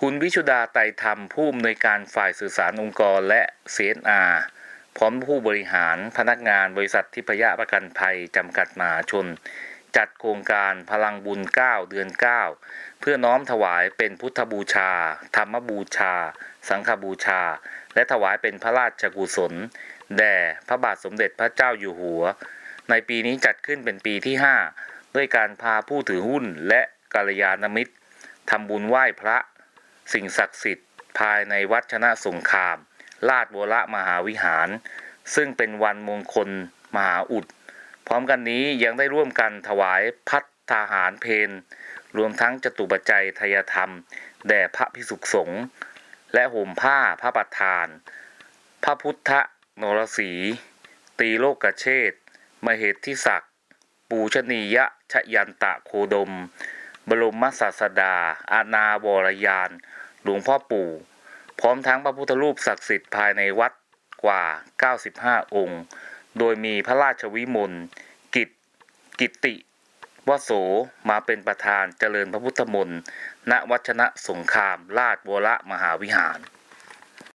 คุณวิชุดาไตธรรมผู้อำนวยการฝ่ายสื่อสารองค์กรและ CSR พร้อมผู้บริหารพนักงานบริษัททิพยประกันภัยจำกัดมหาชน จัดโครงการพลังบุญ 9 เดือน 9 เพื่อน้อมถวายเป็นพุทธบูชา ธรรมบูชา สังฆบูชา และถวายเป็นพระราชกุศล แด่พระบาทสมเด็จพระเจ้าอยู่หัว ในปีนี้จัดขึ้นเป็นปีที่ 5 ด้วยการพาผู้ถือหุ้นและกัลยาณมิตรทำบุญไหว้พระ สิ่งศักดิ์สิทธิ์ ภายในวัดชนะสงคราม ลาดโวระมหาวิหาร ซึ่งเป็นวันมงคลมหาอุด พร้อมกันนี้ยังได้ร่วมกันถวายพัฒทหารเพนรวมทั้งจตุปัจจัยทายธรรม แด่พระพิสุขสงฆ์และห่มผ้าพระประธาน พระพุทธนรสี ตีโลกกเชษมเหตทิศักดิ์ปูชนียะชยันตะโคดม บรมศาสดา อาณาวรยาน หลวงพ่อปู่ พร้อมทั้งพระพุทธรูปศักดิ์สิทธิ์ภายในวัดกว่า 95 องค์ โดยมีพระราชวิมลกิจกิตติวโสมาเป็นประธานเจริญพระพุทธมนต์ณวัชนะสงคราม ราชวรมหาวิหาร